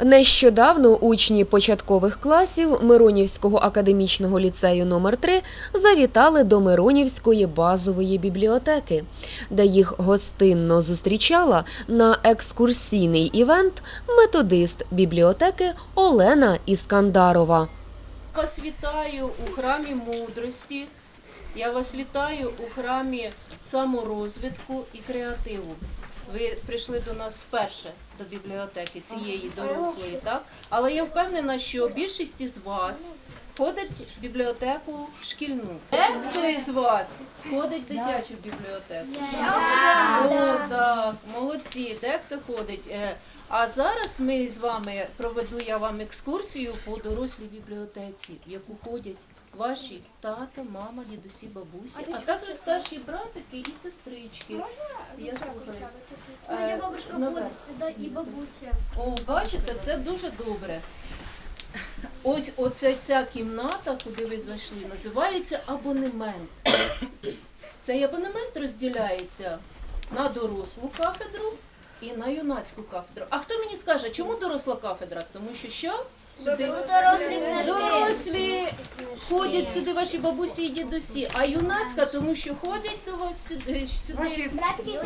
Нещодавно учні початкових класів Миронівського академічного ліцею номер 3 завітали до Миронівської базової бібліотеки, де їх гостинно зустрічала на екскурсійний івент методист бібліотеки Олена Іскандарова. вас вітаю у храмі мудрості. Я вас вітаю у храмі саморозвитку і креативу. Ви прийшли до нас вперше до бібліотеки цієї дорослої, так? Але я впевнена, що більшість із вас ходить в бібліотеку шкільну. Хто із вас ходить в дитячу бібліотеку? О, так, молодці, дехто ходить. Е, А зараз ми з вами проведу я вам екскурсію по дорослій бібліотеці, в яку ходять ваші тато, мама, дідусі, бабусі, а також старші братики і сестрички. Я слухаю. У меня Е, бабушка ну, ходит сюда и бабуся. О, бачите, це дуже добре. Ось оця ця кімната, куди ви зайшли, називається абонемент. Цей абонемент розділяється на дорослу кафедру і на юнацьку кафедру. А хто мені скаже, чому доросла кафедра? Тому що що? Сюди дорослі ходять сюди ваші бабусі і дідусі, а юнацька, тому що ходять до вас сюди, сюди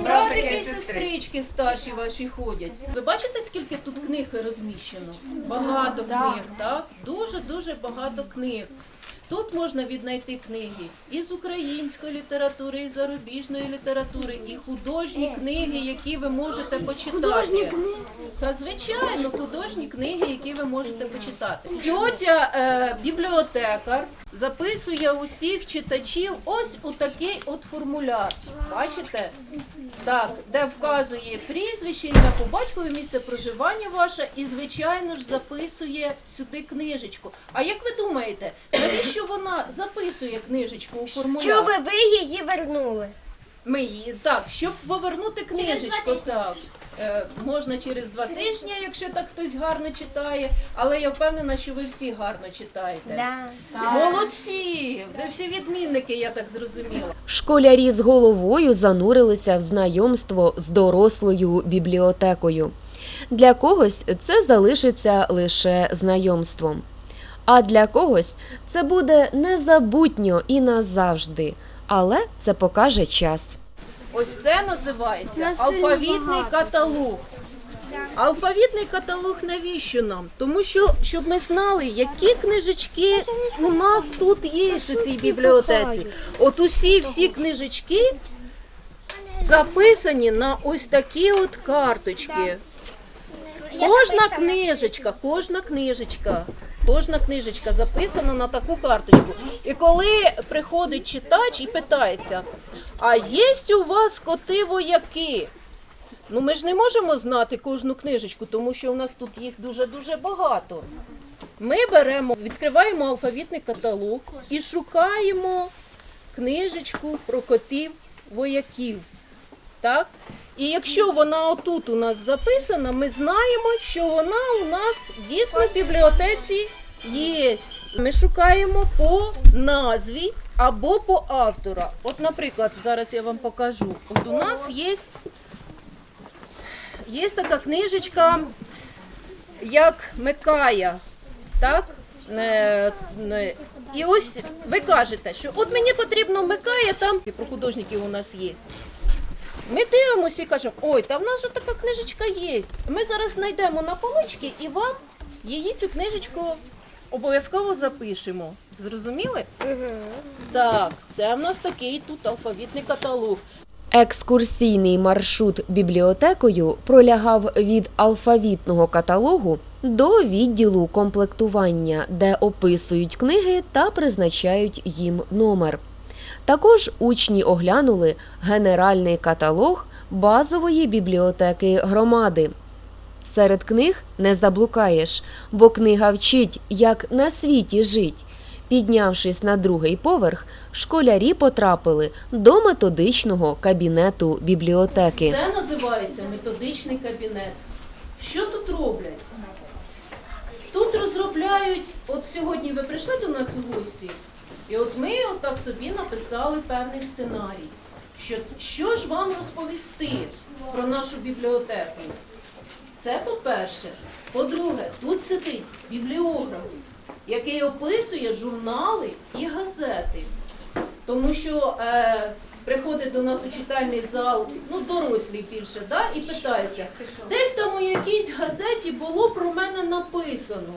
Братики і сестрички старші ваші ходять. Ви бачите, скільки тут книг розміщено? Багато книг, так? Дуже-дуже багато книг. Тут можна віднайти книги із української літератури, і зарубіжної літератури, і художні книги, які ви можете почитати. Художні книги? Та звичайно, художні книги, які ви можете почитати. Тьотя е, бібліотекар записує усіх читачів ось у такий от формуляр. Бачите? Так, де вказує прізвище, ім'я по батькові, місце проживання ваше і, звичайно ж, записує сюди книжечку. А як ви думаєте, навіщо вона записує книжечку у формуляр? Щоб ви її вернули. Ми її так, щоб повернути книжечку, так. Е, можна через два тижні, якщо так хтось гарно читає, але я впевнена, що ви всі гарно читаєте. Да. Молодці! Ви всі відмінники, я так зрозуміла. Школярі з головою занурилися в знайомство з дорослою бібліотекою. Для когось це залишиться лише знайомством, а для когось це буде незабутньо і назавжди, але це покаже час. Ось це називається алфавітний каталог. Алфавітний каталог навіщо нам? Тому що щоб ми знали, які книжечки у нас тут є у цій бібліотеці. От усі всі книжечки записані на ось такі от карточки. Кожна книжечка, кожна книжечка, кожна книжечка записана на таку карточку. І коли приходить читач і питається, а є у вас коти вояки? Ну ми ж не можемо знати кожну книжечку, тому що у нас тут їх дуже-дуже багато. Ми беремо, відкриваємо алфавітний каталог і шукаємо книжечку про котів вояків. Так? І якщо вона отут у нас записана, ми знаємо, що вона у нас дійсно в бібліотеці є. Ми шукаємо по назві або по автора. От, наприклад, зараз я вам покажу. От у нас є, є така книжечка, як Мекая. Так? Е, е, І ось ви кажете, що от мені потрібно Мекая, там про художників у нас є. Ми дивимося і кажемо, ой, та в нас же така книжечка є. Ми зараз знайдемо на поличці і вам її цю книжечку обов'язково запишемо. Зрозуміли? Так, це в нас такий тут алфавітний каталог. Екскурсійний маршрут бібліотекою пролягав від алфавітного каталогу до відділу комплектування, де описують книги та призначають їм номер. Також учні оглянули генеральний каталог базової бібліотеки громади. Серед книг не заблукаєш, бо книга вчить, як на світі жить. Піднявшись на другий поверх, школярі потрапили до методичного кабінету бібліотеки. Це називається методичний кабінет. Що тут роблять? Тут розробляють, от сьогодні ви прийшли до нас у гості, і от ми отак собі написали певний сценарій. Що, що ж вам розповісти про нашу бібліотеку? Це по-перше. По-друге, тут сидить бібліограф, який описує журнали і газети. Тому що е, приходить до нас у читальний зал, ну дорослі більше, да, і питається, десь там у якійсь газеті було про мене написано.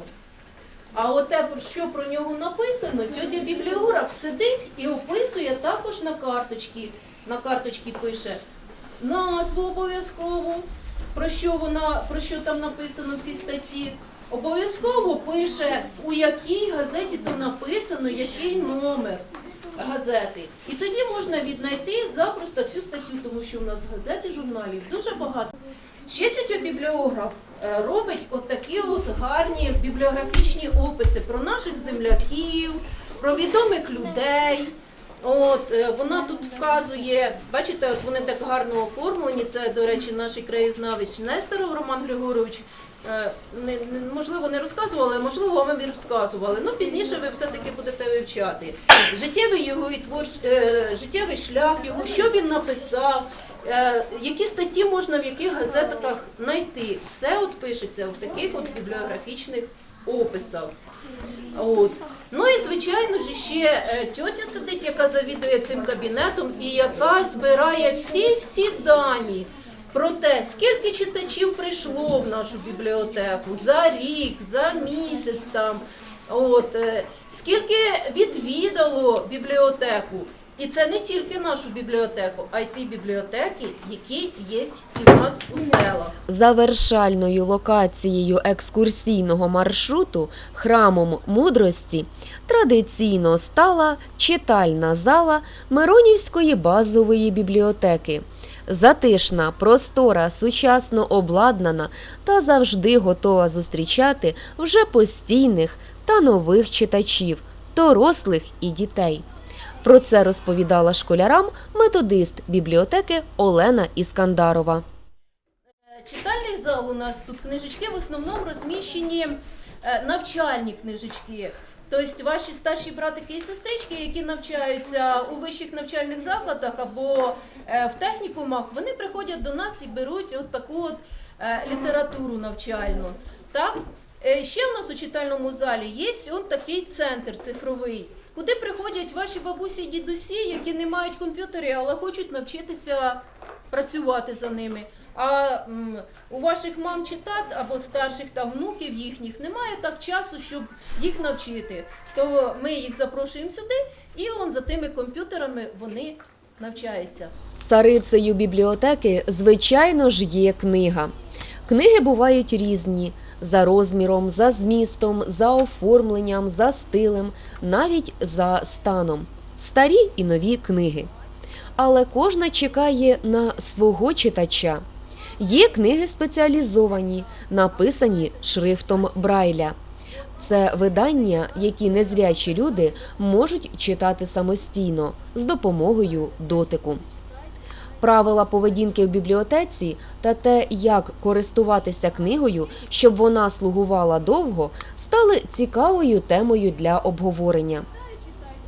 А от те, що про нього написано, тьотя бібліограф сидить і описує також на карточці. На карточці пише назву обов'язково, про що вона, про що там написано в цій статті. Обов'язково пише, у якій газеті то написано, який номер газети. І тоді можна віднайти запросто цю статтю, тому що у нас газет і журналів дуже багато. Ще тетя бібліограф робить от такі от гарні бібліографічні описи про наших земляків, про відомих людей. От е, вона тут вказує, бачите, от вони так гарно оформлені. Це, до речі, наш краєзнавець Несторов Роман Григорович. Е, Не, можливо, не розказували, можливо, вам і розказували. Ну, пізніше ви все-таки будете вивчати. Життєвий його і твор... е, життєвий шлях, його, що він написав, е, які статті можна в яких газетах знайти. Все от пишеться в таких от бібліографічних описах. От. Ну і звичайно ж ще е, тьотя сидить, яка завідує цим кабінетом і яка збирає всі-всі дані про те, скільки читачів прийшло в нашу бібліотеку за рік, за місяць там. От, е, скільки відвідало бібліотеку. І це не тільки нашу бібліотеку, а й ті бібліотеки, які є і в нас у селах. Завершальною локацією екскурсійного маршруту храмом мудрості традиційно стала читальна зала Миронівської базової бібліотеки. Затишна, простора, сучасно обладнана та завжди готова зустрічати вже постійних та нових читачів, дорослих і дітей. Про це розповідала школярам методист бібліотеки Олена Іскандарова. Читальний зал у нас тут книжечки в основному розміщені е, навчальні книжечки. Тобто ваші старші братики і сестрички, які навчаються у вищих навчальних закладах або е, в технікумах, вони приходять до нас і беруть от таку от е, літературу навчальну. Так? Е, Ще у нас у читальному залі є от такий центр цифровий, куди приходять ваші бабусі і дідусі, які не мають комп'ютерів, але хочуть навчитися працювати за ними. А у ваших мам чи тат або старших та внуків їхніх немає так часу, щоб їх навчити. То ми їх запрошуємо сюди, і он за тими комп'ютерами вони навчаються. Царицею бібліотеки, звичайно ж, є книга. Книги бувають різні за розміром, за змістом, за оформленням, за стилем, навіть за станом. Старі і нові книги. Але кожна чекає на свого читача. Є книги спеціалізовані, написані шрифтом Брайля. Це видання, які незрячі люди можуть читати самостійно з допомогою дотику. Правила поведінки в бібліотеці та те, як користуватися книгою, щоб вона слугувала довго, стали цікавою темою для обговорення.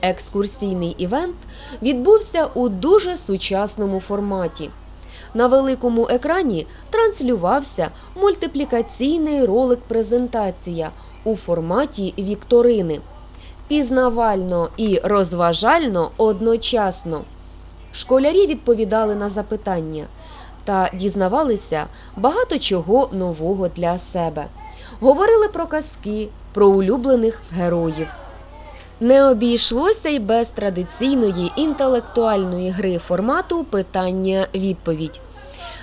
Екскурсійний івент відбувся у дуже сучасному форматі. На великому екрані транслювався мультиплікаційний ролик-презентація у форматі вікторини. Пізнавально і розважально одночасно. Школярі відповідали на запитання та дізнавалися багато чого нового для себе. Говорили про казки, про улюблених героїв. Не обійшлося й без традиційної інтелектуальної гри формату питання-відповідь.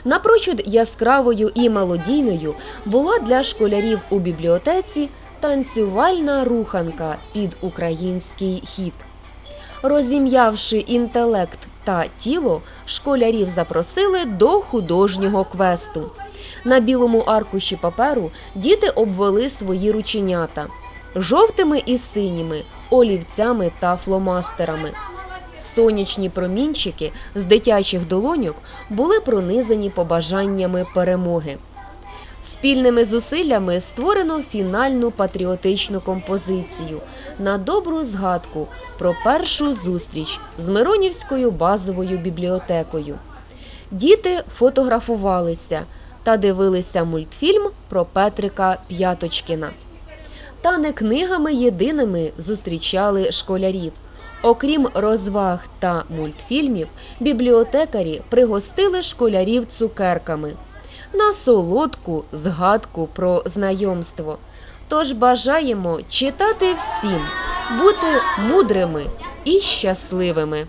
Напрочуд яскравою і мелодійною була для школярів у бібліотеці танцювальна руханка під український хіт. Розім'явши інтелект та тіло, школярів запросили до художнього квесту. На білому аркуші паперу діти обвели свої рученята жовтими і синіми, олівцями та фломастерами. Сонячні промінчики з дитячих долоньок були пронизані побажаннями перемоги. Спільними зусиллями створено фінальну патріотичну композицію на добру згадку про першу зустріч з Миронівською базовою бібліотекою. Діти фотографувалися, та дивилися мультфільм про Петрика П'яточкіна. Та не книгами єдиними зустрічали школярів. Окрім розваг та мультфільмів, бібліотекарі пригостили школярів цукерками на солодку згадку про знайомство. Тож бажаємо читати всім, бути мудрими і щасливими.